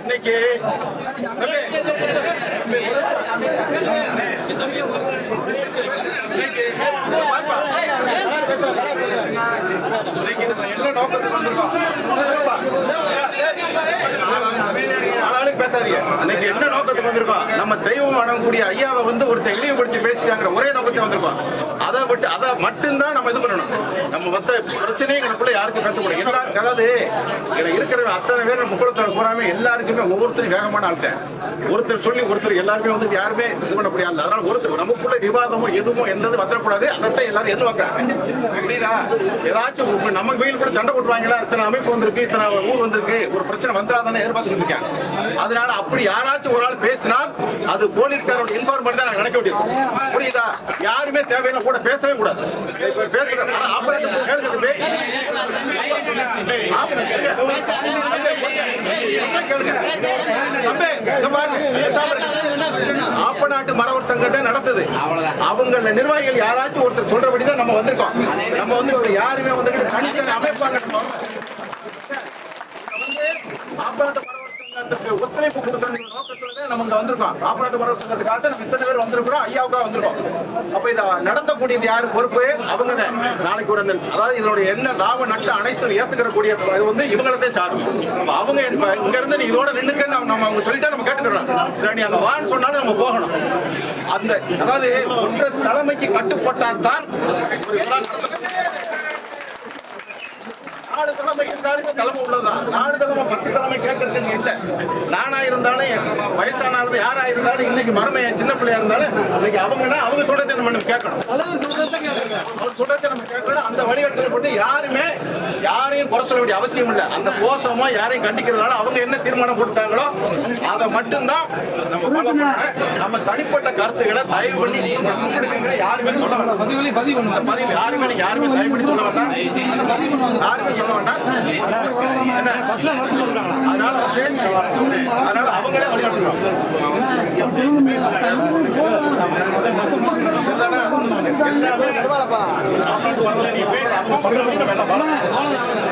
இன்னைக்கு என்ன நோக்கத்துக்கு வந்திருக்கோம்? ஆளாளுக்கு பேசாதீங்க. இன்னைக்கு என்ன நோக்கத்துக்கு வந்திருக்கோம்? நம்ம தெய்வம் வணங்கக்கூடிய ஐயாவை வந்து ஒருத்தர் இழிவுபடுத்தி பேசிட்டாங்கிற ஒரே நோக்கத்தை வந்திருக்கோம். அதை விட்டு அதை மட்டும்தான் நம்ம இது பண்ணணும். நம்ம மற்ற பிரச்சனையும் எங்களுக்குள்ள யாருக்கும் பேசக்கூடாது எல்லாருக்கும் அதாவது இதுல இருக்கிற அத்தனை பேர் குளத்தோட போறாம எல்லாருக்குமே ஒவ்வொருத்தரும் வேகமான ஆள்தான் ஒருத்தர் சொல்லி ஒருத்தர் எல்லாருமே வந்து யாருமே இது பண்ணக்கூடிய ஆள் அதனால ஒருத்தர் நமக்குள்ள விவாதமோ எதுவும் எந்த வந்துடக்கூடாது. அதைத்தான் எல்லாரும் எதிர்பார்க்கறாங்க. புரியுதா? ஏதாச்சும் நம்ம வீட்டில் கூட சண்டை போட்டுருவாங்களா? இத்தனை அமைப்பு வந்திருக்கு இத்தனை ஊர் வந்திருக்கு ஒரு பிரச்சனை வந்துடாதானே எதிர்பார்த்துட்டு இருக்கேன் அதனால அப்படி யாராச்சும் ஒரு ஆள் பேசினால் அது போலீஸ்காரோட இன்ஃபார்ம் பண்ணி தான் நாங்க நினைக்க வேண்டியிருக்கோம். புரியுதா? யாருமே தேவையில்லை கூட பேசவே கூடாது. ஆபரேட்டர் கேளுங்க ஆப்பநாட்டு மரவர் சங்கத்தை நடத்துது அவங்கள நிர்வாகிகள் யாராச்சும் ஒருத்தர் சொல்றபடி தான் நம்ம வந்திருக்கோம் நம்ம வந்து யாருமே வந்து தனித்தனி அமைப்பாங்க நம்ம ஆப்பநாட்டு சங்கத்துக்கு ஒத்துழைப்பு கொடுக்கணுங்கிற நோக்கத்துல நம்ம இங்க வந்திருக்கோம். ஆப்பநாட்டு மரவர் சங்கத்துக்காக நம்ம இத்தனை பேர் வந்திருக்கிறோம் ஐயாவுக்காக வந்திருக்கோம். அப்ப இத நடத்தக்கூடியது யாரு? பொறுப்பு அவங்க நாளைக்கு ஒரு அதாவது இதனுடைய என்ன லாப நட்டு அனைத்தும் ஏத்துக்கிற கூடிய இது வந்து இவங்களதே சாரும். அப்ப அவங்க இங்க இருந்து நீ இதோட நின்னுக்கன்னு நம்ம அவங்க சொல்லிட்டா நம்ம கேட்டுக்கிறோம். நீ அங்க வான்னு சொன்னாலும் நம்ம போகணும். அந்த அதாவது ஒன்ற தலைமைக்கு கட்டுப்பட்டால் தான் ஒரு நாலு தலைமை இருந்தாலுமே தலைமை உள்ளதுதான் நாலு தலைமை பத்து தலைமை கேட்கறதுக்கு இல்ல. நானா இருந்தாலும் வயசானா இருந்தாலும் யாரா இருந்தாலும் இன்னைக்கு மரமே சின்ன பிள்ளையா இருந்தாலும் இன்னைக்கு அவங்கன்னா அவங்க சொல்றதை நம்ம கேட்கணும். அவர் சொல்றதை நம்ம கேட்கணும். அந்த வழிகாட்டுதல் போட்டு யாருமே யாரையும் குறை சொல்ல வேண்டிய அவசியம் இல்லை. அந்த கோஷமோ யாரையும் கண்டிக்கிறதால அவங்க என்ன தீர்மானம் கொடுத்தாங்களோ அதை மட்டும்தான் நம்ம தனிப்பட்ட கருத்துக்களை தயவு பண்ணி யாருமே சொல்ல வேண்டாம். பதிவு பதிவு பதிவு யாருமே நீங்க யாருமே தயவு பண்ணி சொல்ல வேண்டாம். யாருமே சொல்ல வேண்டாம்? அதனால வந்து அதனால அவங்களே வழிகாட்டணும் i'm not going to